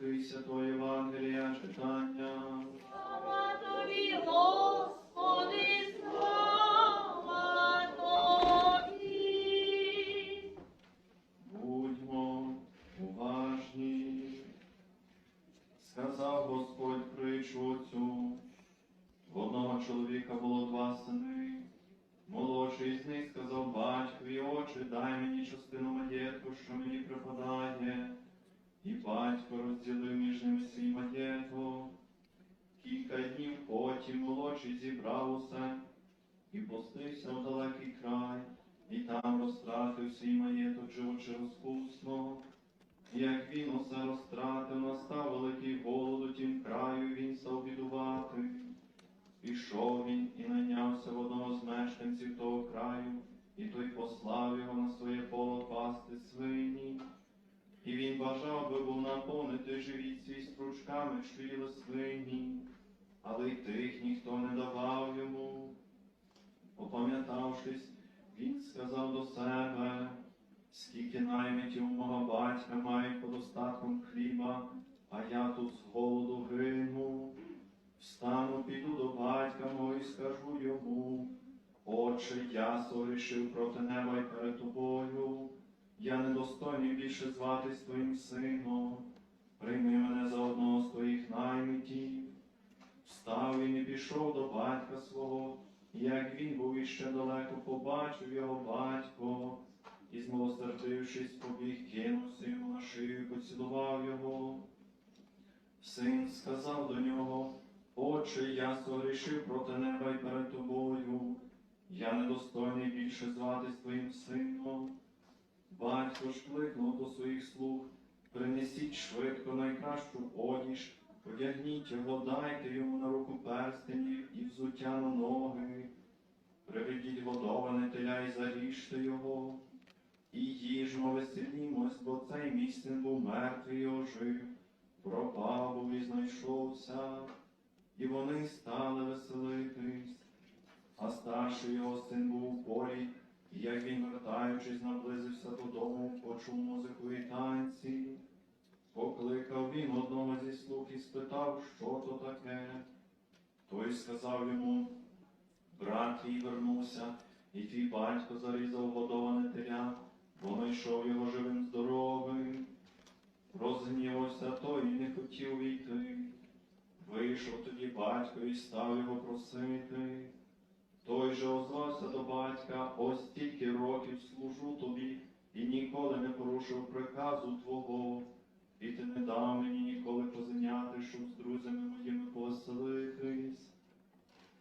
Луки і Евангелія Євангелія читання. Слава тобі, Господи, слава тобі. Будьмо уважні. Сказав Господь притчу цю. В одного чоловіка було два сини. Молодший з них сказав батькові, отче, дай мені частину маєтку, що мені припадає. І батько розділив між ними свій маєток. Кілька днів потім молодший зібрав усе і пустився в далекий край, і там розтратив свій маєток, живучи розпусно. І Як він усе розтратив, настав великий голод у тім краю, він став бідувати. Пішов він і найнявся в одного з мешканців того краю, і той послав його на своє поле пасти свині. І він бажав би був наповнити живіт свій стручками, що їли свині, але й тих ніхто не давав йому. Опам'ятавшись, він сказав до себе, скільки наймитів мого батька мають под остатком хліба, а я тут з голоду гину. Встану, піду до батька мого і скажу йому, Отче, я согрішив проти неба й перед тобою. Я недостойний більше зватись твоїм сином. Прийми мене за одного з твоїх наймитів. Встав він і пішов до батька свого, і як він був іще далеко, побачив його батько, і, змилосердившись, побіг, кинувся йому на шию, і поцілував його. Син сказав до нього, Отче, я согрішив проти неба й перед тобою. Я недостойний більше зватись твоїм сином. Батько ж кликнув до своїх слуг, принесіть швидко найкращу одіж, одягніть його, дайте йому на руку перстенів і взуття на ноги. Приведіть годоване теля і заріжте його. І їжмо веселімось, бо цей син був мертвий і ожив, пропав був і знайшовся, і вони стали веселитись. А старший його син був у полі, і як він, вертаючись, наблизився додому, почув музику і танці. Покликав він одного зі слуг і спитав, що то таке. Той сказав йому, брат твій вернувся, і твій батько зарізав годоване теля, бо знайшов його живим здоровим. Розгнівався той і не хотів війти. Вийшов тоді батько і став його просити. Той же озвався до батька, ось стільки років служу тобі, і ніколи не порушив приказу твого, і ти не дав мені ніколи позиняти, щоб з друзями моїми повеселитись.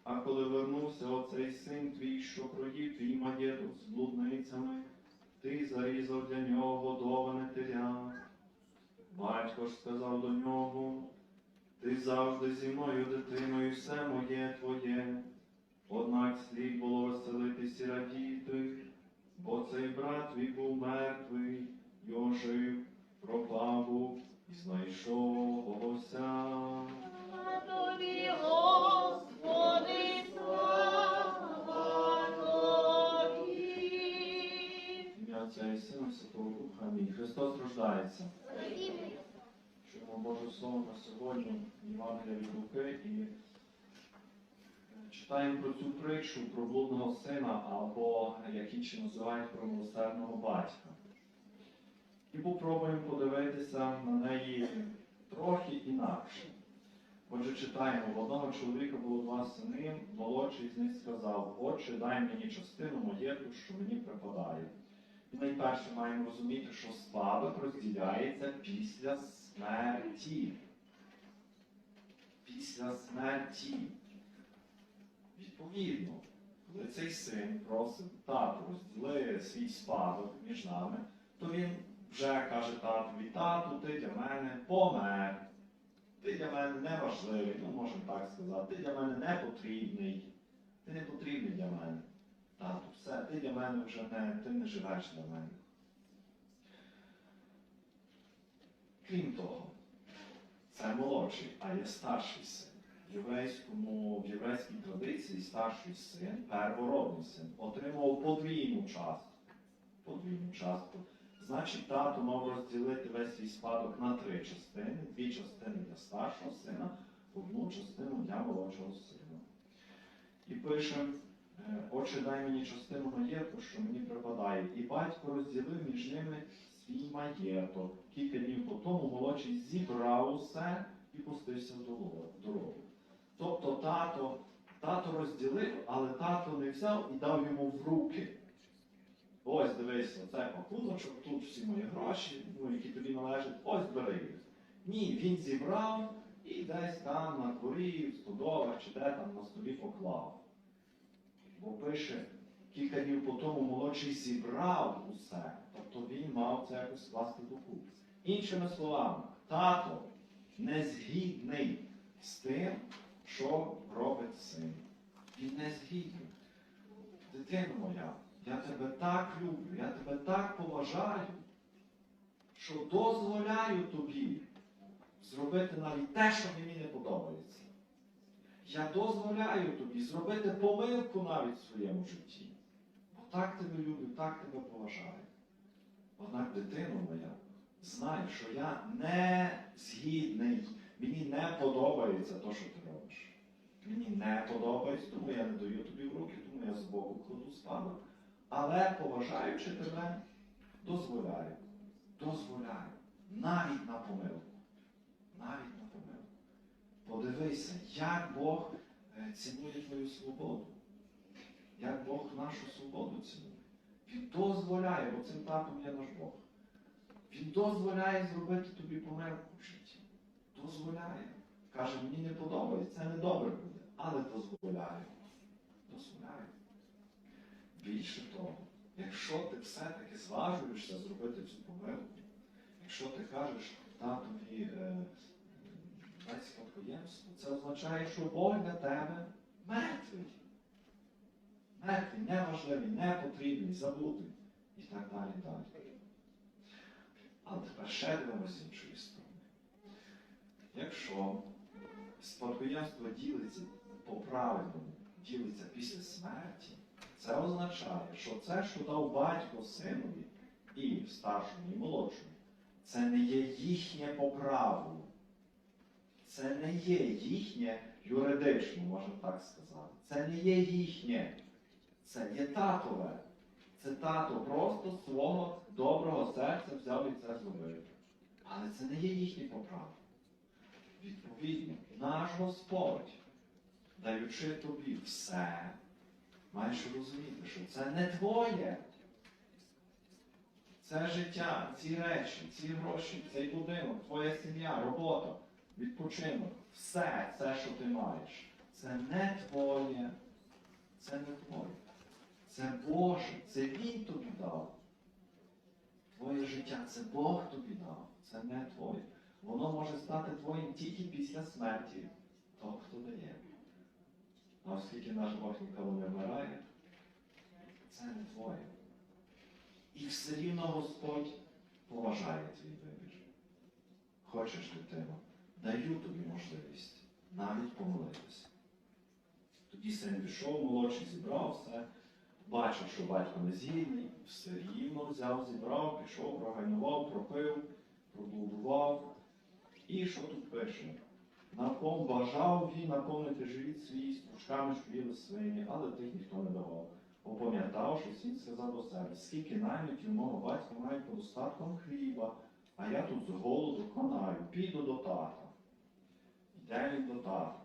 А коли вернувся оцей син твій, що проїв твій маєток з блудницями, ти зарізав для нього годоване теля. Батько ж сказав до нього, ти завжди зі мною, дитиною, все моє твоє. Однак слід було веселитись і радіти, бо цей брат твій був мертвий, й ожив, пропав був і знайшовся. Тобі, Господи, слава тобі. Ім'я Отця і Сина Святого Духа. Амінь. Христос рождається. Чуємо Боже Слово на сьогодні, Євангелія від Луки, і читаємо про цю притчу про блудного сина, або як інші називають про милосердного батька. І попробуємо подивитися на неї трохи інакше. Отже, читаємо, в одного чоловіка було два сини, молодший з них сказав, Отче, дай мені частину маєтку, що мені припадає. І найперше маємо розуміти, що спадок розділяється після смерті. Після смерті. Відповідно, коли цей син просить тату, розділи свій спадок між нами, то він вже каже татові, тату, ти для мене помер. Ти для мене не важливий, ну можемо так сказати, ти для мене не потрібний. Ти не потрібний для мене. Тату, все, ти для мене вже не, ти не живеш для мене. Крім того, це молодший, а є старший син. В єврейському, в єврейській традиції старший син, первородний син, отримав подвійну частку. Подвійну частку. Значить, тато мав розділити весь свій спадок на три частини: дві частини для старшого сина, одну частину для молодшого сина. І пише: е, Отче, дай мені частину маєтку, що мені припадає. І батько розділив між ними свій маєток. Кілька днів по тому молодший зібрав усе і пустився в дорогу-. Тобто тато, тато розділив, але тато не взяв і дав йому в руки. Ось дивись, оце пакуночок, тут всі мої гроші, ну, які тобі належать, ось бери їх. Ні, він зібрав і десь там на дворі, в стодолах чи де там на столі поклав. Бо пише, кілька днів по тому молодший зібрав усе, тобто він мав це якось скласти докупи. Іншими словами, тато не згідний з тим, що робить син. Він не згідний. Дитино моя, я тебе так люблю, я тебе так поважаю, що дозволяю тобі зробити навіть те, що мені не подобається. Я дозволяю тобі зробити помилку навіть в своєму житті. Бо так тебе люблю, так тебе поважаю. Однак, дитино моя, знай, що я не згідний, мені не подобається те, що ти робиш. Мені не подобається, тому я не даю тобі в руки, тому я збоку кладу спадок. Але поважаючи тебе, дозволяю. Дозволяю. Навіть на помилку. Навіть на помилку. Подивися, як Бог е, цінує твою свободу. Як Бог нашу свободу цінує. Він дозволяє, бо цим татом є наш Бог. Він дозволяє зробити тобі помилку в житті. Дозволяє. Каже, мені не подобається, це не добре буде, але дозволяю. Дозволяю. Більше того, якщо ти все-таки зважуєшся зробити цю помилку, якщо ти кажеш татові е, дай спадкоємство, це означає, що Бог для тебе мертвий. Мертвий, неважливий, непотрібний, забутий і так далі. далі. Але тепер ще дивимося з іншої сторони. Якщо спадкоємство ділиться по правильному, ділиться після смерті, це означає, що це, що дав батько синові і старшому, і молодшому, це не є їхнє по. Це не є їхнє юридично, можна так сказати. Це не є їхнє. Це є татове. Це тато просто свого доброго серця взяв і це зробив. Але це не є їхнє по. Відповідно, наш Господь, даючи тобі все, маєш розуміти, що це не твоє. Це життя, ці речі, ці гроші, цей будинок, твоя сім'я, робота, відпочинок, все це, що ти маєш, це не твоє. Це не твоє. Це Боже, це Він тобі дав. Твоє життя це Бог тобі дав, це не твоє. Воно може стати твоїм тільки після смерті того, хто дає. А оскільки наш Бог ніколи не вмирає, це не твоє. І все рівно Господь поважає твій вибір. Хочеш, дитино, даю тобі можливість навіть помолитися. Тоді син пішов, молодший зібрав все, бачив, що батько не згідний, все рівно взяв, зібрав, пішов, прогайнував, пропив, проблудував. І що тут пише? Напом бажав він наповнити живіт свій стручками, їли свині, але тих ніхто не давав. Опам'ятав, що сказав до себе, скільки наймітів мого батька мають по достатком хліба, а я тут з голоду конаю, піду до тата. Йде він до тата.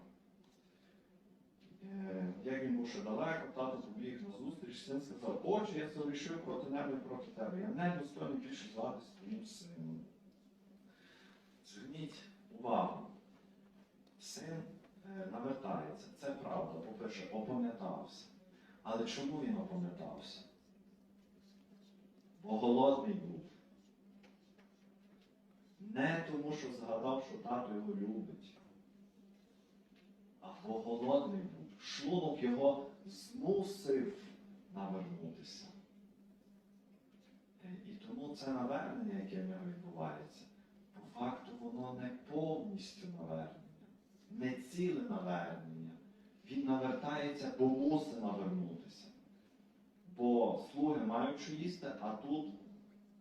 Е, Як він був ще далеко, тато побіг на зустріч, син сказав, отче, я зарішив проти неба проти тебе. Я не достойний більше звати своїм сином. Зверніть увагу. Син е, навертається, це правда, по-перше, опам'ятався. Але чому він опам'ятався? Бо голодний був. Не тому, що згадав, що тато його любить, а бо голодний був. Шлунок його змусив навернутися. Е, І тому це навернення, яке в нього відбувається, по факту воно не повністю навернення, не ціле навернення. Він навертається, бо мусить навернутися. Бо слуги мають що їсти, а тут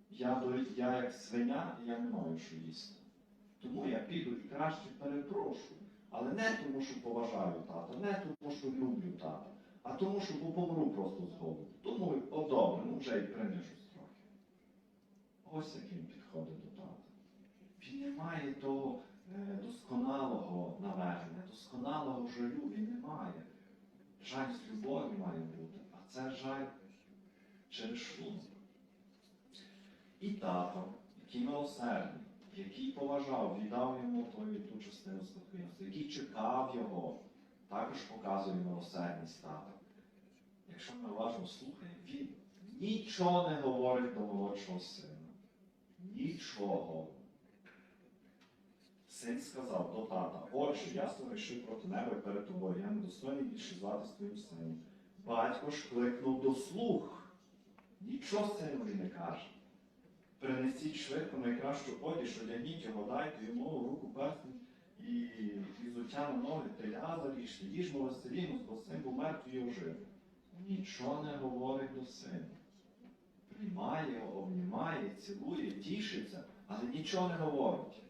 я, я як свиня, я не маю що їсти. Тому я піду і краще перепрошу. Але не тому, що поважаю тата, не тому, що люблю тата, а тому, що помру просто з голоду. Тому, о добре, ну вже й принижусь трохи. Ось як він підходить до тата. Він не має того досконалого навернення, досконалого жалю він не має. Жаль з любові має бути, а це жаль через шлунок. І тато, який милосердний, який поважав, віддав йому тою ту частину спадкоємства, який чекав його, також показує милосердність тата. Якщо ми уважно слухаємо, він нічого не говорить до молодшого сина. Нічого. Син сказав до тата, отче, я согрішив проти неба і перед тобою, я не достойний більше звати твоїм сином. Батько ж кликнув до слух. Нічого синові не каже. Принесіть швидко найкращу одіж, одягніть його, дайте йому руку перстень і взуття на ноги, теля заріжте, їжмо веселіну, бо син був мертвий і ожив. Нічого не говорить до сина. Приймає його, обнімає, цілує, тішиться, але нічого не говорить.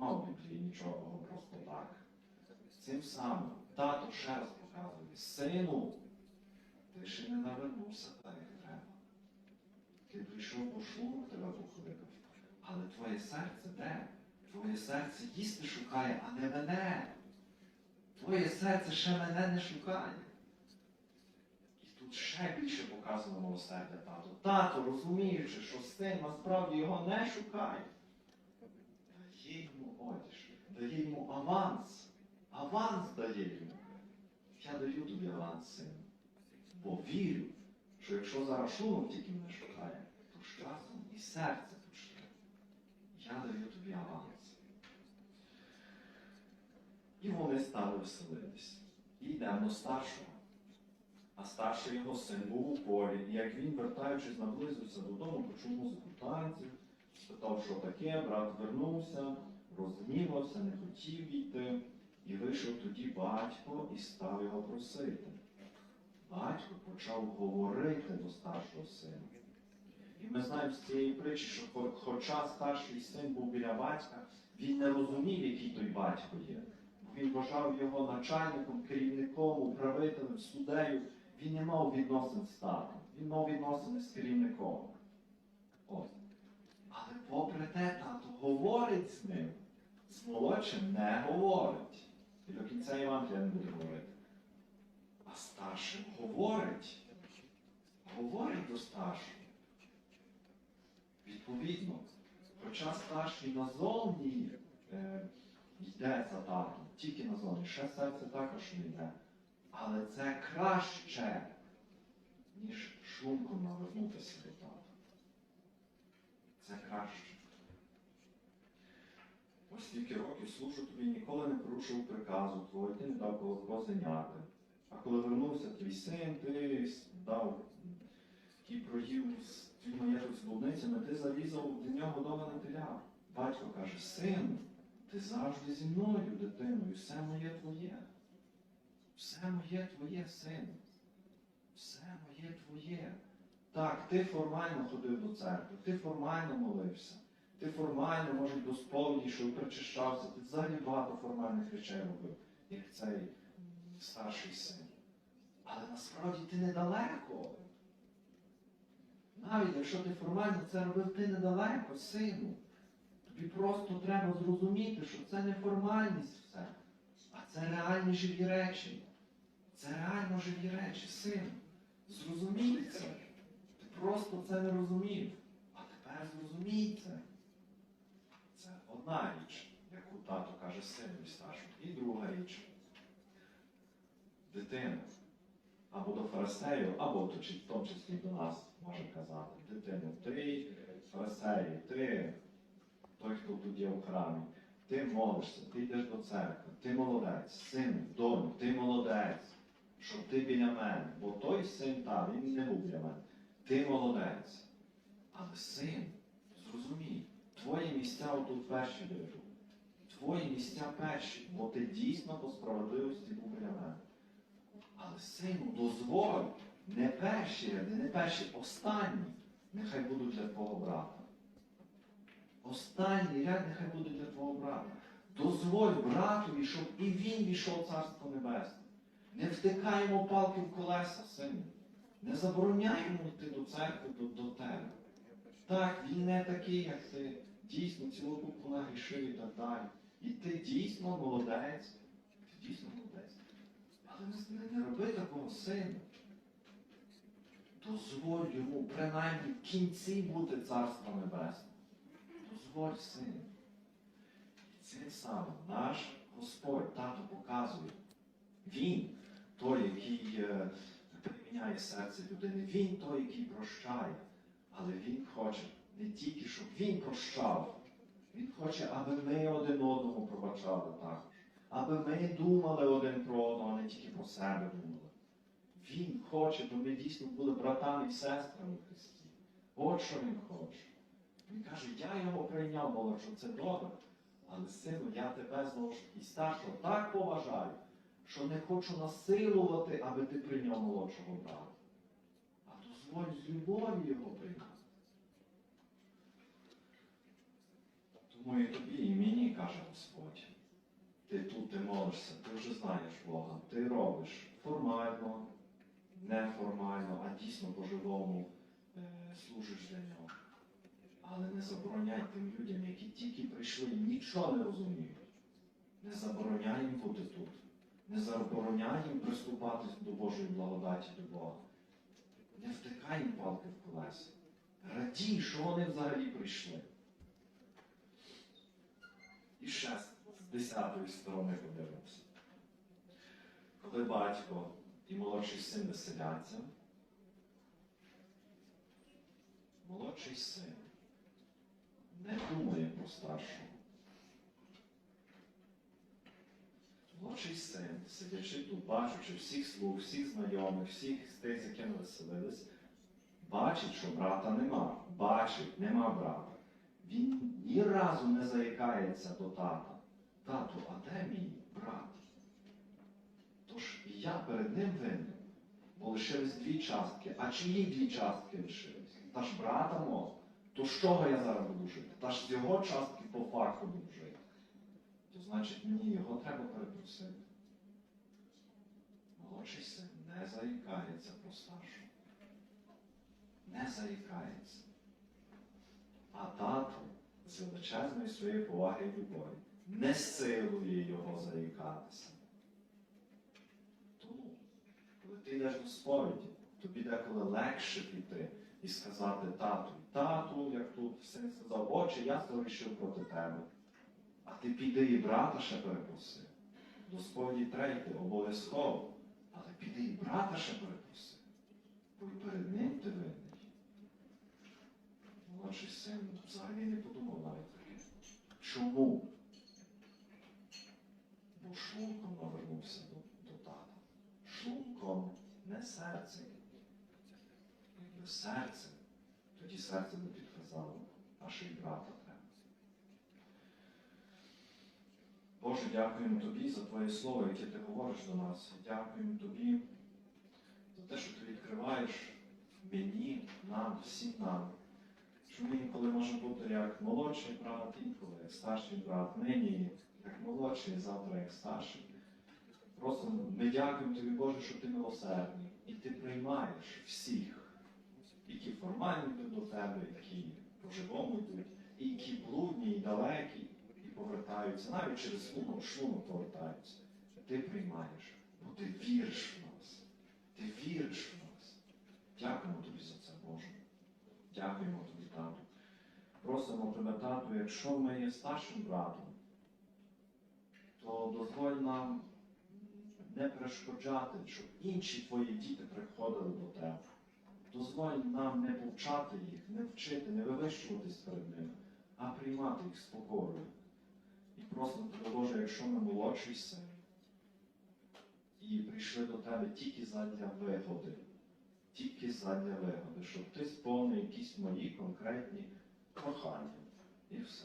Нема в Біблії нічого просто так. Цим самим тато ще раз показує, сину, ти ще не навернувся так, як треба. Ти прийшов по шлунок, тебе покликав. Але твоє серце де? Твоє серце їсти шукає, а не мене. Твоє серце ще мене не шукає. І тут ще більше показано милосердя тато. Тато, розуміючи, що син насправді його не шукає, дає йому аванс. Аванс дає йому. Я даю тобі аванс, сину. Бо вірю, що якщо зараз шлунок тільки мене шукає, то з часом і серце почне. Я даю тобі аванс. І вони стали веселитись. І йдемо до старшого. А старший його син був у полі, і як він, вертаючись, наблизився додому, почув музику танців, спитав, що таке, брат вернувся, розгнівався, не хотів йти, і вийшов тоді батько і став його просити. Батько почав говорити до старшого сина. І ми знаємо з цієї притчі, що хоча старший син був біля батька, він не розумів, який той батько є. Він вважав його начальником, керівником, управителем, суддею. Він не мав відносин з татом, він мав відносини з керівником. От. Але попри те, тато говорить з ним, молодшим не говорить. І до кінця Євангелія не буде говорити. А старшим говорить. Говорить до старшого. Відповідно, хоча старший назовні е, йде за татом, тільки назовні, ще серце також не йде. Але це краще, ніж шлунком навернутися до тата. Це краще. Ось стільки років служу тобі, ніколи не порушив приказу твого, ти не дав коло козеняти. А коли вернувся твій син, ти дав і проїв маєток з блудницями, ти зарізав для нього доване теля. Батько каже, син, ти завжди зі мною, дитиною, все моє твоє. Все моє твоє, син. Все моє твоє. Так, ти формально ходив до церкви, ти формально молився, ти формально, може, до сповіді, що причащався, ти взагалі багато формальних речей робив, як цей старший син. Але насправді ти недалеко. Навіть якщо ти формально це робив, ти недалеко, сину. Тобі просто треба зрозуміти, що це не формальність все, а це реальні живі речі. Це реально живі речі, син. Зрозумій це. Ти просто це не розумів. А тепер зрозумій це. Одна річ, яку тато каже синові старшому. І друга річ. Дитина. Або до фарисеїв, або в тому числі до нас може казати. Дитину, ти фарисеї, ти той, хто тут є в храмі. Ти молишся, ти йдеш до церкви, ти молодець, син, доню, ти молодець, щоб ти біля мене. Бо той син там, він не був біля мене. Ти молодець. Але син, зрозумій, твої місця отут перші лежать. Твої місця перші, бо ти дійсно по справедливості був біля мене. Але сину, дозволь, не перші ряди, не перші, останні. нехай будуть для твого брата. Останній ряд нехай буде для твого брата. Дозволь братові, щоб і він війшов Царство Небесне. Не втикаємо палки в колеса, сину. Не забороняємо йти до церкви, до, до тебе. Так, він не такий, як ти. Дійсно, цілу купу нагрішив і так далі. І ти дійсно молодець. Ти дійсно молодець. Але не, роби такого сину. Дозволь йому принаймні в кінці бути царство небесне. Дозволь сину. Цим самим наш Господь тато показує. Він той, який е, переміняє серце людини, він той, який прощає. Але він хоче не тільки, щоб він прощав. Він хоче, аби ми один одному пробачали також. Аби ми думали один про одного, а не тільки про себе думали. Він хоче, щоб ми дійсно були братами і сестрами в Христі. От що він хоче. Він каже, я його прийняв, молодшого, це добре. Але сину, я тебе знову і старшого так поважаю, що не хочу насилувати, аби ти прийняв молодшого брата. А дозволь з любові його прийняти. І тобі, і мені, каже Господь. Ти тут, ти молишся, ти вже знаєш Бога, ти робиш формально, неформально, а дійсно по-живому е, служиш для нього. Але не забороняй тим людям, які тільки прийшли нічого не розуміють. Не забороняй їм бути тут. Не забороняй їм приступати до Божої благодаті до Бога. Не втикай їм палки в колеса. Радій, що вони взагалі прийшли. І ще з десятої сторони подивимося. Коли батько і молодший син веселяться, молодший син не думає про старшого. Молодший син, сидячи тут, бачучи всіх слуг, всіх знайомих, всіх з тих, з якими веселились, бачить, що брата нема. Бачить, нема брата. Він ні разу не заїкається до тата. Тату, а де мій брат? Тож я перед ним винен, бо лишились дві частки. А чиї дві частки лишились? Та ж брата мого. То з чого я зараз буду жити? Та ж з його частки по факту буду жити. То значить мені його треба перепросити. Молодший син не заїкається про старшого. Не заїкається. А тато з величезної своєї поваги і любові не силує його заїкатися. Тому, коли ти йдеш до сповіді, тобі деколи легше піти і сказати тату, тату, як тут син сказав, отче, я вирішив проти тебе. А ти піди і брата ще перепроси. До сповіді третє, обов'язково. Але піди і брата ще перепроси. Бо перед ним ти винний. Молодший син взагалі не подумав навіть. Чому? Бо шлунком навернувся до, до тата. Шлунком, не серцем. Якби серцем, тоді серце не підказало, а й брата. Боже, дякуємо Тобі за Твоє слово, яке ти говориш до нас. Дякуємо Тобі за те, що ти відкриваєш мені, нам, всім нам. Що ми інколи можемо бути як молодший брат, інколи як старший брат, нині як молодший, завтра як старший. Просто ми дякуємо тобі, Боже, що ти милосердний і ти приймаєш всіх, які формально йдуть до тебе, які по-живому йдуть, і які блудні, і далекі, і повертаються, навіть через шлунок, шлунок повертаються. Ти приймаєш, бо ти віриш в нас. Ти віриш в нас. Дякуємо тобі за це, Боже. Дякуємо тобі, тату. Просимо тебе, тату, якщо ми є старшим братом, то дозволь нам не перешкоджати, щоб інші твої діти приходили до тебе. Дозволь нам не повчати їх, не вчити, не вивищуватись перед ними, а приймати їх з покорою. І просимо тебе, Боже, якщо ми молодший і прийшли до тебе тільки задля вигоди, тільки задля вигоди, щоб ти сповнив якісь мої конкретні прохання. І все.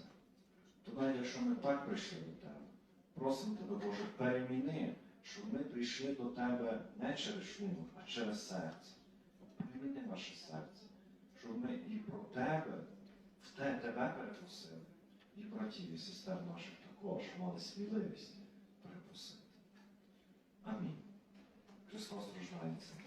То навіть якщо ми так прийшли до тебе, просимо тебе, Боже, переміни, щоб ми прийшли до тебе не через шлунок, а через серце. Переміни наше серце, щоб ми і про тебе, в те тебе перепросили, і братів і сестер наших також мали сміливість перепросити. Амінь. Христос рождається.